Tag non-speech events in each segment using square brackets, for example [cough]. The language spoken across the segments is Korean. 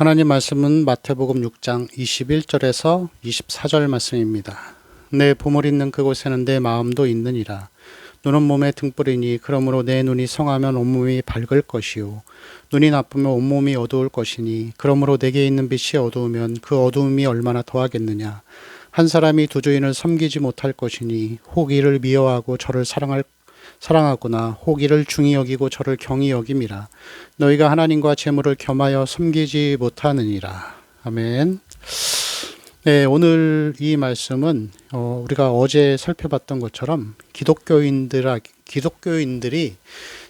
하나님 말씀은 마태복음 6장 21절에서 24절 말씀입니다. 내 보물 있는 그곳에는 내 마음도 있느니라. 눈은 몸의 등불이니 그러므로 내 눈이 성하면 온몸이 밝을 것이요 눈이 나쁘면 온몸이 어두울 것이니 그러므로 내게 있는 빛이 어두우면 그 어두움이 얼마나 더하겠느냐 한 사람이 두 주인을 섬기지 못할 것이니 혹 이를 미워하고 저를 사랑할 사랑하거나 혹 이를 중히 여기고 저를 경히 여김이라 너희가 하나님과 재물을 겸하여 섬기지 못하느니라 아멘. 네, 오늘 이 말씀은 어, 우리가 어제 살펴봤던 것처럼 기독교인들 기독교인들이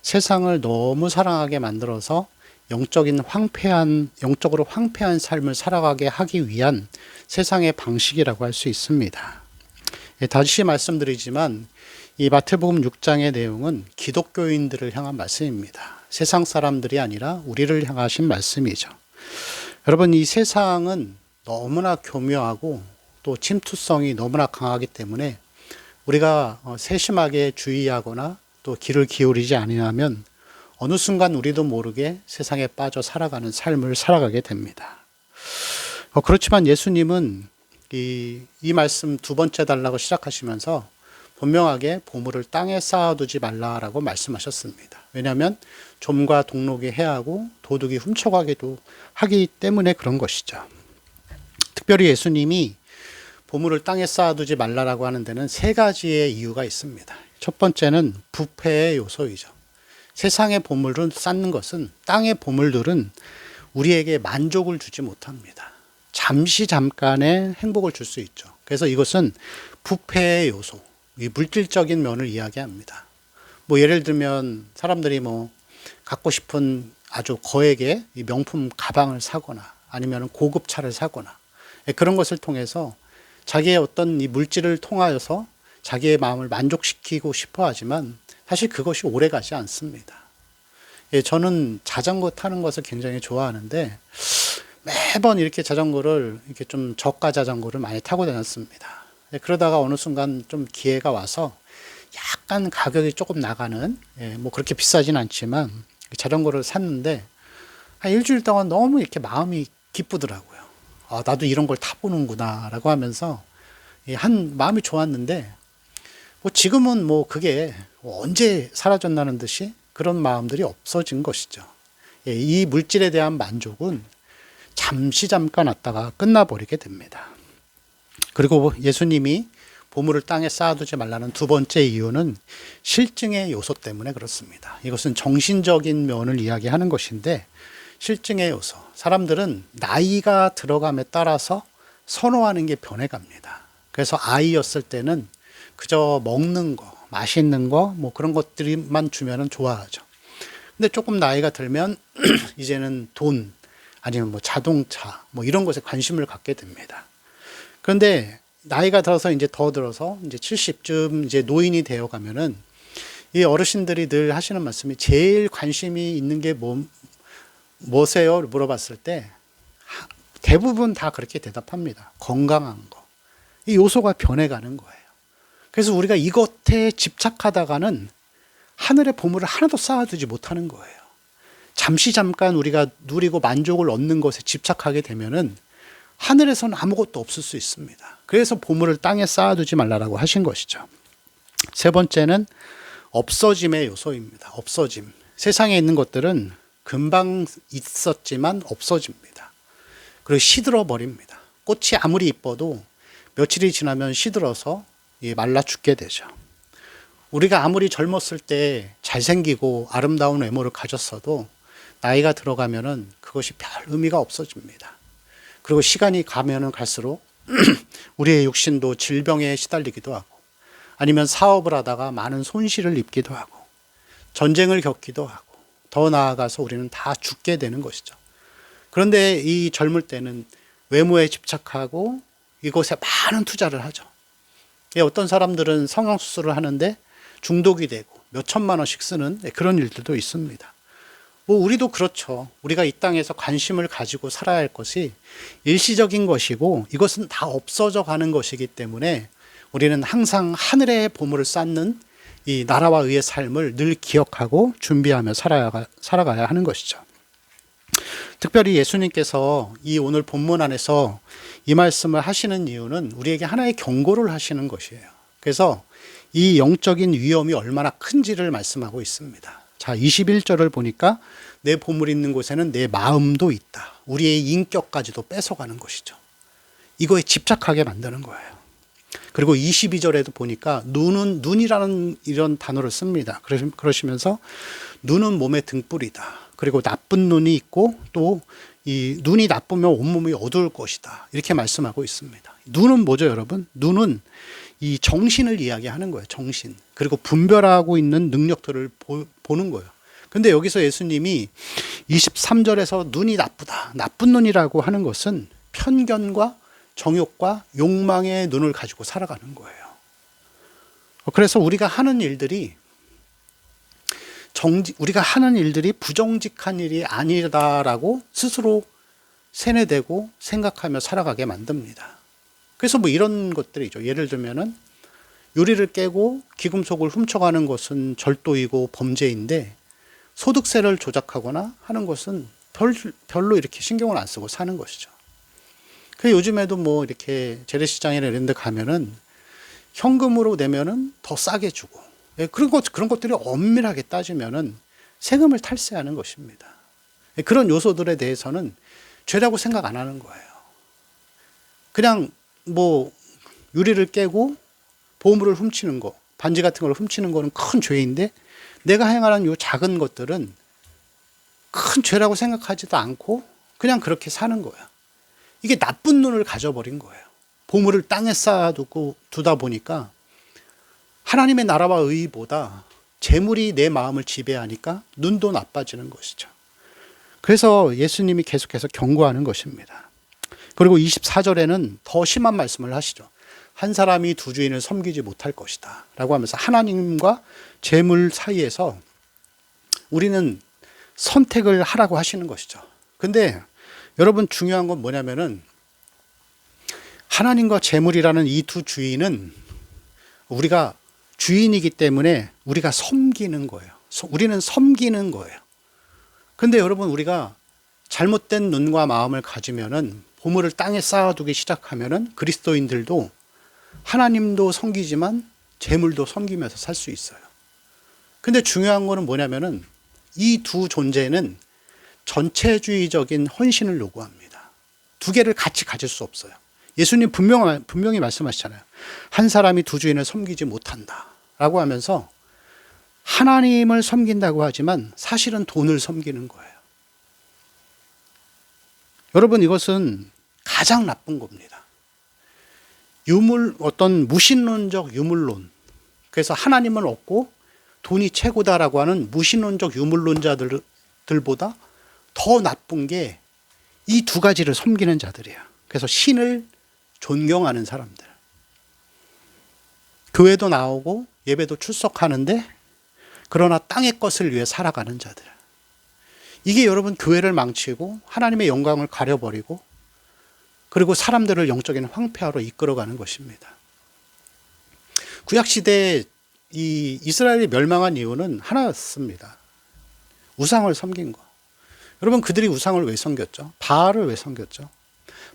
세상을 너무 사랑하게 만들어서 영적인 황폐한 영적으로 황폐한 삶을 살아가게 하기 위한 세상의 방식이라고 할 수 있습니다. 예, 다시 말씀드리지만 이 마태복음 6장의 내용은 기독교인들을 향한 말씀입니다. 세상 사람들이 아니라 우리를 향하신 말씀이죠. 여러분 이 세상은 너무나 교묘하고 또 침투성이 너무나 강하기 때문에 우리가 어, 세심하게 주의하거나 또 귀를 기울이지 아니하면 어느 순간 우리도 모르게 세상에 빠져 살아가는 삶을 살아가게 됩니다. 어, 그렇지만 예수님은 이, 이 말씀 두 번째 달라고 시작하시면서 분명하게 보물을 땅에 쌓아두지 말라라고 말씀하셨습니다. 왜냐하면 좀과 동록이 해하고 도둑이 훔쳐가기도 하기 때문에 그런 것이죠. 특별히 예수님이 보물을 땅에 쌓아두지 말라라고 하는 데는 세 가지의 이유가 있습니다. 첫 번째는 부패의 요소이죠. 세상의 보물을 쌓는 것은 땅의 보물들은 우리에게 만족을 주지 못합니다. 잠시 잠깐의 행복을 줄 수 있죠. 그래서 이것은 부패의 요소, 물질적인 면을 이야기합니다. 뭐 예를 들면 사람들이 뭐 갖고 싶은 아주 거액의 명품 가방을 사거나 아니면 고급 차를 사거나 예, 그런 것을 통해서 자기의 어떤 이 물질을 통하여서 자기의 마음을 만족시키고 싶어 하지만 사실 그것이 오래 가지 않습니다. 예, 저는 자전거 타는 것을 굉장히 좋아하는데 매번 이렇게 자전거를 이렇게 좀 저가 자전거를 많이 타고 다녔습니다. 예, 그러다가 어느 순간 좀 기회가 와서 약간 가격이 조금 나가는 예, 뭐 그렇게 비싸진 않지만 자전거를 샀는데 한 일주일 동안 너무 이렇게 마음이 기쁘더라고요. 아, 나도 이런 걸 타보는구나라고 하면서 한 마음이 좋았는데 뭐 지금은 뭐 그게 언제 사라졌나는 듯이 그런 마음들이 없어진 것이죠. 예, 이 물질에 대한 만족은 잠시 잠깐 왔다가 끝나버리게 됩니다. 그리고 예수님이 보물을 땅에 쌓아두지 말라는 두 번째 이유는 실증의 요소 때문에 그렇습니다. 이것은 정신적인 면을 이야기하는 것인데 실증의 요소. 사람들은 나이가 들어감에 따라서 선호하는 게 변해갑니다. 그래서 아이였을 때는 그저 먹는 거, 맛있는 거, 뭐 그런 것들만 주면은 좋아하죠. 근데 조금 나이가 들면 [clears throat] 이제는 돈, 아니면 뭐 자동차, 뭐 이런 것에 관심을 갖게 됩니다. 그런데 나이가 들어서 이제 더 들어서 이제 70쯤 이제 노인이 되어 가면은 이 어르신들이 늘 하시는 말씀이 제일 관심이 있는 게 뭐, 뭐세요? 물어봤을 때 대부분 다 그렇게 대답합니다. 건강한 거. 이 요소가 변해가는 거예요. 그래서 우리가 이것에 집착하다가는 하늘의 보물을 하나도 쌓아두지 못하는 거예요. 잠시 잠깐 우리가 누리고 만족을 얻는 것에 집착하게 되면은 하늘에서는 아무것도 없을 수 있습니다. 그래서 보물을 땅에 쌓아두지 말라라고 하신 것이죠. 세 번째는 없어짐의 요소입니다. 없어짐. 세상에 있는 것들은 금방 있었지만 없어집니다. 그리고 시들어 버립니다. 꽃이 아무리 이뻐도 며칠이 지나면 시들어서 말라 죽게 되죠. 우리가 아무리 젊었을 때 잘생기고 아름다운 외모를 가졌어도 나이가 들어가면은 그것이 별 의미가 없어집니다. 그리고 시간이 가면은 갈수록 [clears throat] 우리의 육신도 질병에 시달리기도 하고 아니면 사업을 하다가 많은 손실을 입기도 하고 전쟁을 겪기도 하고 더 나아가서 우리는 다 죽게 되는 것이죠. 그런데 이 젊을 때는 외모에 집착하고 이곳에 많은 투자를 하죠. 예, 어떤 사람들은 성형수술을 하는데 중독이 되고 몇 천만 원씩 쓰는 예, 그런 일들도 있습니다. 뭐 우리도 그렇죠. 우리가 이 땅에서 관심을 가지고 살아야 할 것이 일시적인 것이고 이것은 다 없어져 가는 것이기 때문에 우리는 항상 하늘의 보물을 쌓는 이 나라와 의의 삶을 늘 기억하고 준비하며 살아야, 살아가야 하는 것이죠. 특별히 예수님께서 이 오늘 본문 안에서 이 말씀을 하시는 이유는 우리에게 하나의 경고를 하시는 것이에요. 그래서 이 영적인 위험이 얼마나 큰지를 말씀하고 있습니다. 자, 21절을 보니까 내 보물 있는 곳에는 내 마음도 있다. 우리의 인격까지도 뺏어가는 것이죠. 이거에 집착하게 만드는 거예요. 그리고 22절에도 보니까 눈은 눈이라는 이런 단어를 씁니다. 그러시면서 눈은 몸의 등불이다. 그리고 나쁜 눈이 있고 또 이 눈이 나쁘면 온몸이 어두울 것이다. 이렇게 말씀하고 있습니다. 눈은 뭐죠, 여러분? 눈은 이 정신을 이야기하는 거예요. 정신. 그리고 분별하고 있는 능력들을 보, 보는 거예요. 근데 여기서 예수님이 23절에서 눈이 나쁘다. 나쁜 눈이라고 하는 것은 편견과 정욕과 욕망의 눈을 가지고 살아가는 거예요. 그래서 우리가 하는 일들이 정직, 우리가 하는 일들이 부정직한 일이 아니다라고 스스로 세뇌되고 생각하며 살아가게 만듭니다. 그래서 뭐 이런 것들이죠. 예를 들면은 유리를 깨고 기금속을 훔쳐가는 것은 절도이고 범죄인데 소득세를 조작하거나 하는 것은 별, 별로 이렇게 신경을 안 쓰고 사는 것이죠. 그 요즘에도 뭐 이렇게 재래시장이나 이런 데 가면은 현금으로 내면은 더 싸게 주고 예, 그런 것, 그런 것들이 엄밀하게 따지면은 세금을 탈세하는 것입니다. 예, 그런 요소들에 대해서는 죄라고 생각 안 하는 거예요. 그냥 뭐 유리를 깨고 보물을 훔치는 거, 반지 같은 걸 훔치는 거는 큰 죄인데 내가 행하는 요 작은 것들은 큰 죄라고 생각하지도 않고 그냥 그렇게 사는 거야. 이게 나쁜 눈을 가져버린 거예요. 보물을 땅에 쌓아두고 두다 보니까 하나님의 나라와 의보다 재물이 내 마음을 지배하니까 눈도 나빠지는 것이죠. 그래서 예수님이 계속해서 경고하는 것입니다. 그리고 24절에는 더 심한 말씀을 하시죠. 한 사람이 두 주인을 섬기지 못할 것이다. 라고 하면서 하나님과 재물 사이에서 우리는 선택을 하라고 하시는 것이죠. 근데 여러분 중요한 건 뭐냐면은 하나님과 재물이라는 이 두 주인은 우리가 주인이기 때문에 우리가 섬기는 거예요. 우리는 섬기는 거예요. 근데 여러분 우리가 잘못된 눈과 마음을 가지면은 보물을 땅에 쌓아두기 시작하면은 그리스도인들도 하나님도 섬기지만 재물도 섬기면서 살 수 있어요. 근데 중요한 거는 뭐냐면은 이 두 존재는 전체주의적인 헌신을 요구합니다. 두 개를 같이 가질 수 없어요. 예수님 분명, 분명히 말씀하시잖아요. 한 사람이 두 주인을 섬기지 못한다. 라고 하면서 하나님을 섬긴다고 하지만 사실은 돈을 섬기는 거예요. 여러분, 이것은 가장 나쁜 겁니다. 유물, 어떤 무신론적 유물론. 그래서 하나님은 없고 돈이 최고다라고 하는 무신론적 유물론자들보다 더 나쁜 게 이 두 가지를 섬기는 자들이야. 그래서 신을 존경하는 사람들. 교회도 나오고 예배도 출석하는데 그러나 땅의 것을 위해 살아가는 자들. 이게 여러분 교회를 망치고 하나님의 영광을 가려버리고 그리고 사람들을 영적인 황폐화로 이끌어가는 것입니다. 구약시대 이 이스라엘이 멸망한 이유는 하나였습니다. 우상을 섬긴 거. 여러분 그들이 우상을 왜 섬겼죠? 바알을 왜 섬겼죠?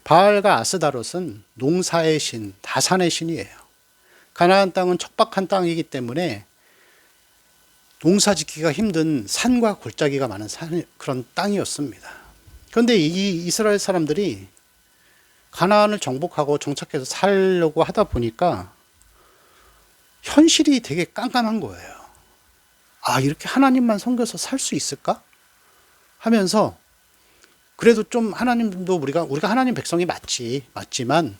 바알과 아스다롯은 농사의 신, 다산의 신이에요. 가나안 땅은 척박한 땅이기 때문에 농사 짓기가 힘든 산과 골짜기가 많은 산, 그런 땅이었습니다. 그런데 이 이스라엘 사람들이 가나안을 정복하고 정착해서 살려고 하다 보니까 현실이 되게 깜깜한 거예요. 아, 이렇게 하나님만 섬겨서 살 수 있을까? 하면서 그래도 좀 하나님도 우리가 우리가 하나님 백성이 맞지 맞지만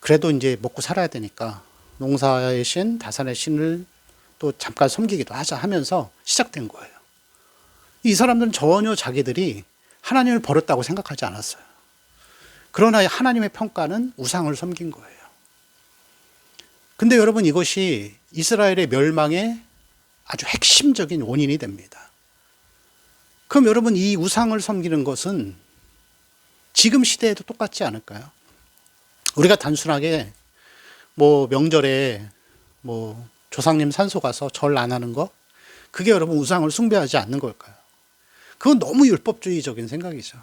그래도 이제 먹고 살아야 되니까 농사의 신, 다산의 신을 또 잠깐 섬기기도 하자 하면서 시작된 거예요. 이 사람들은 전혀 자기들이 하나님을 버렸다고 생각하지 않았어요. 그러나 하나님의 평가는 우상을 섬긴 거예요. 근데 여러분 이것이 이스라엘의 멸망의 아주 핵심적인 원인이 됩니다. 그럼 여러분 이 우상을 섬기는 것은 지금 시대에도 똑같지 않을까요? 우리가 단순하게 뭐 명절에 뭐 조상님 산소 가서 절 안 하는 거 그게 여러분 우상을 숭배하지 않는 걸까요? 그건 너무 율법주의적인 생각이죠.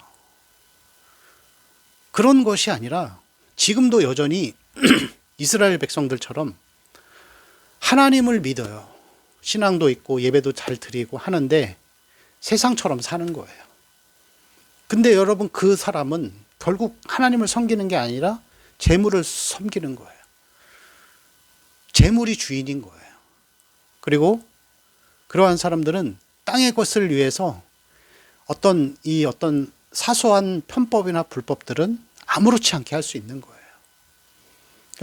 그런 것이 아니라 지금도 여전히 [clears throat] 이스라엘 백성들처럼 하나님을 믿어요. 신앙도 있고 예배도 잘 드리고 하는데 세상처럼 사는 거예요. 근데 여러분 그 사람은 결국 하나님을 섬기는 게 아니라 재물을 섬기는 거예요. 재물이 주인인 거예요. 그리고 그러한 사람들은 땅의 것을 위해서 어떤 이 어떤 사소한 편법이나 불법들은 아무렇지 않게 할 수 있는 거예요.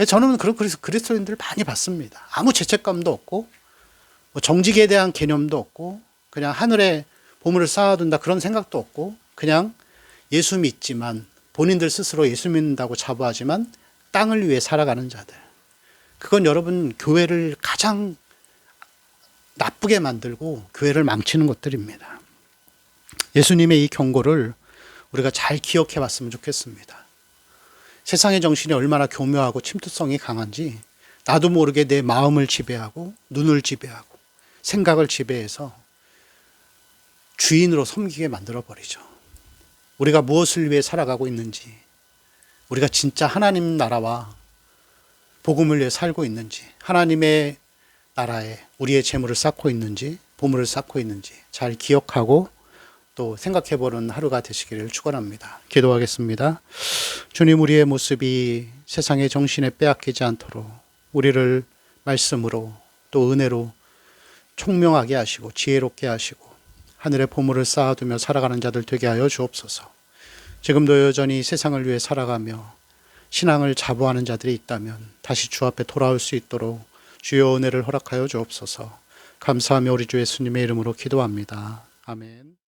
저는 그런 그리스- 그리스도인들을 많이 봤습니다. 아무 죄책감도 없고 뭐 정직에 대한 개념도 없고 그냥 하늘에 보물을 쌓아둔다 그런 생각도 없고 그냥 예수 믿지만 본인들 스스로 예수 믿는다고 자부하지만 땅을 위해 살아가는 자들. 그건 여러분 교회를 가장 나쁘게 만들고 교회를 망치는 것들입니다. 예수님의 이 경고를 우리가 잘 기억해 봤으면 좋겠습니다. 세상의 정신이 얼마나 교묘하고 침투성이 강한지 나도 모르게 내 마음을 지배하고 눈을 지배하고 생각을 지배해서 주인으로 섬기게 만들어 버리죠. 우리가 무엇을 위해 살아가고 있는지, 우리가 진짜 하나님 나라와 복음을 위해 살고 있는지, 하나님의 나라에 우리의 재물을 쌓고 있는지, 보물을 쌓고 있는지 잘 기억하고 또 생각해 보는 하루가 되시기를 축원합니다. 기도하겠습니다. 주님 우리의 모습이 세상의 정신에 빼앗기지 않도록 우리를 말씀으로 또 은혜로 총명하게 하시고 지혜롭게 하시고 하늘의 보물을 쌓아두며 살아가는 자들 되게 하여 주옵소서. 지금도 여전히 세상을 위해 살아가며 신앙을 자부하는 자들이 있다면 다시 주 앞에 돌아올 수 있도록 주여 은혜를 허락하여 주옵소서. 감사하며 우리 주 예수님의 이름으로 기도합니다. 아멘.